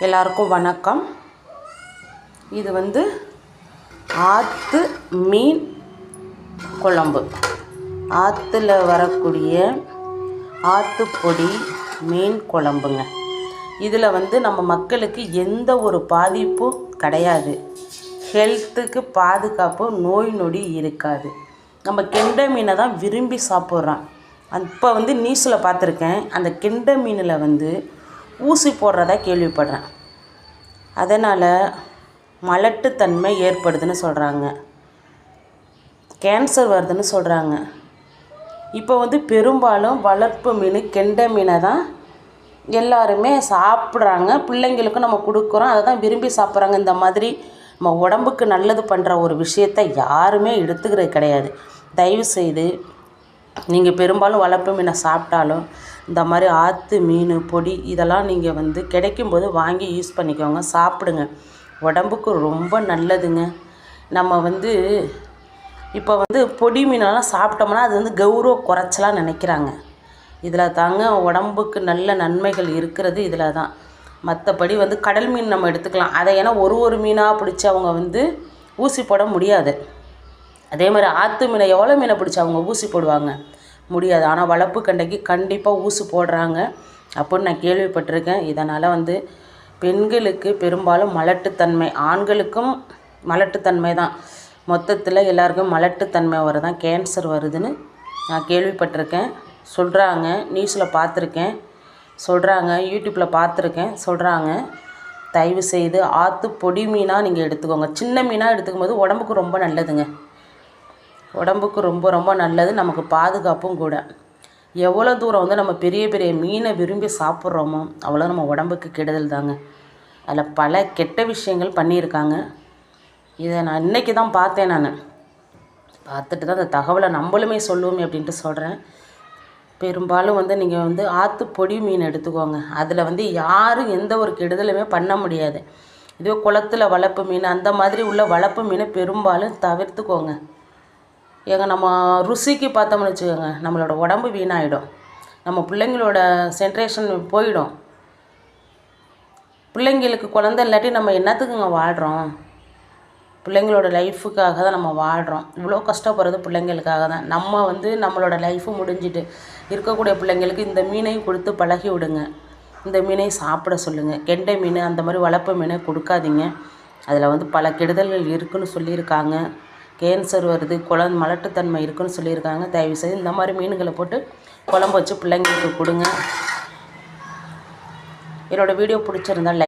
எல்லாருக்கும் வணக்கம். இது வந்து ஆற்று மீன் குழம்பு. ஆற்றுல வரக்கூடிய ஆற்றுப்பொடி மீன் குழம்புங்க. இதில் வந்து நம்ம மக்களுக்கு எந்த ஒரு பாதிப்பும் கிடையாது. ஹெல்த்துக்கு பாதுகாப்பு நோய் நொடி இருக்காது. நம்ம கெண்டை மீனை தான் விரும்பி சாப்பிட்றோம். இப்போ வந்து நியூஸில் பார்த்துருக்கேன். அந்த கெண்டை மீனில் வந்து ஊசி போடுறதா கேள்விப்படுறேன். அதனால் மலட்டுத்தன்மை ஏற்படுதுன்னு சொல்கிறாங்க கேன்சர் வருதுன்னு சொல்கிறாங்க இப்போ வந்து பெரும்பாலும் வளர்ப்பு மீன் கெண்டை மீனை தான் எல்லாருமே சாப்பிட்றாங்க. பிள்ளைங்களுக்கும் நம்ம கொடுக்குறோம். அதை தான் விரும்பி சாப்பிட்றாங்க. இந்த மாதிரி நம்ம உடம்புக்கு நல்லது பண்ணுற ஒரு விஷயத்தை யாருமே எடுத்துக்கிறது கிடையாது. தயவுசெய்து நீங்கள் பெரும்பாலும் வளர்ப்பு மீனை சாப்பிட்டாலும் இந்த மாதிரி ஆற்று மீன் பொடி இதெல்லாம் நீங்கள் வந்து கிடைக்கும்போது வாங்கி யூஸ் பண்ணிக்கோங்க சாப்பிடுங்க. உடம்புக்கு ரொம்ப நல்லதுங்க. நம்ம வந்து இப்போ வந்து பொடி மீனெல்லாம் சாப்பிட்டோம்னா அது வந்து கௌரவ குறைச்சலாக நினைக்கிறாங்க. இதில் தாங்க உடம்புக்கு நல்ல நன்மைகள் இருக்கிறது இதில் தான் மற்றபடி வந்து கடல் மீன் நம்ம எடுத்துக்கலாம். அதை ஏன்னா ஒரு ஒரு மீனாக பிடிச்சி அவங்க வந்து ஊசி போட முடியாது. அதே மாதிரி ஆற்று மீனை எவ்வளோ மீனை பிடிச்சி அவங்க ஊசி போடுவாங்க? முடியாது. ஆனால் வளர்ப்பு கண்டைக்கு கண்டிப்பாக ஊசி போடுறாங்க. அப்படின்னு நான் கேள்விப்பட்டிருக்கேன். இதனால் வந்து பெண்களுக்கு பெரும்பாலும் மலட்டுத்தன்மை ஆண்களுக்கும் மலட்டுத்தன்மை தான். மொத்தத்தில் எல்லாருக்கும் மலட்டுத்தன்மை வரதான் கேன்சர் வருதுன்னு நான் கேள்விப்பட்டிருக்கேன். சொல்கிறாங்க நியூஸில் பார்த்துருக்கேன். சொல்கிறாங்க யூடியூப்பில் பார்த்துருக்கேன். சொல்கிறாங்க தயவு செய்து ஆற்று பொடி மீனாக நீங்கள் எடுத்துக்கோங்க. சின்ன மீனாக எடுத்துக்கும் போது உடம்புக்கு ரொம்ப நல்லதுங்க. உடம்புக்கு ரொம்ப ரொம்ப நல்லது நமக்கு பாதுகாப்பும் கூட. எவ்வளோ தூரம் வந்து நம்ம பெரிய பெரிய மீனை விரும்பி சாப்பிட்றோமோ அவ்வளோ நம்ம உடம்புக்கு கெடுதல் தாங்க. அதில் பல கெட்ட விஷயங்கள் பண்ணியிருக்காங்க. இதை நான் இன்றைக்கி தான் பார்த்தேன் நான். பார்த்துட்டு தான் அந்த தகவலை நம்மளுமே சொல்லுவோமே அப்படின்ட்டு சொல்கிறேன் பெரும்பாலும் வந்து நீங்கள் வந்து ஆற்று பொடி மீன் எடுத்துக்கோங்க. அதில் வந்து யாரும் எந்த ஒரு கெடுதலுமே பண்ண முடியாது. இதுவே குளத்தில் வளர்ப்பு மீன் அந்த மாதிரி உள்ள வளர்ப்பு மீனை பெரும்பாலும் தவிர்த்துக்கோங்க. ஏங்க நம்ம ருசிக்கு பார்த்தோம்னு வச்சுக்கோங்க நம்மளோட உடம்பு வீணாயிடும். நம்ம பிள்ளைங்களோட சென்ட்ரேஷன் போயிடும். பிள்ளைங்களுக்கு குழந்த இல்லாட்டி நம்ம என்னத்துக்குங்க வாழ்கிறோம் பிள்ளைங்களோட லைஃபுக்காக தான் நம்ம வாழ்கிறோம் இவ்வளோ கஷ்டப்படுறது பிள்ளைங்களுக்காக தான். நம்ம வந்து நம்மளோட லைஃபு முடிஞ்சிட்டு இருக்கக்கூடிய பிள்ளைங்களுக்கு இந்த மீனையும் கொடுத்து பழகி விடுங்க. இந்த மீனையும் சாப்பிட சொல்லுங்கள் கெண்டை மீன் அந்த மாதிரி வளர்ப்பு மீனை கொடுக்காதீங்க. அதில் வந்து பல கெடுதல்கள் இருக்குதுன்னு சொல்லியிருக்காங்க. கேன்சர் வருது குழந்த மலட்டுத்தன்மை இருக்குன்னு சொல்லியிருக்காங்க. தயவுசெய்து இந்த மாதிரி மீன்களை போட்டு குழம்பு வச்சு பிள்ளைங்களுக்கு கொடுங்க. என்னோடய வீடியோ பிடிச்சிருந்தா லைக்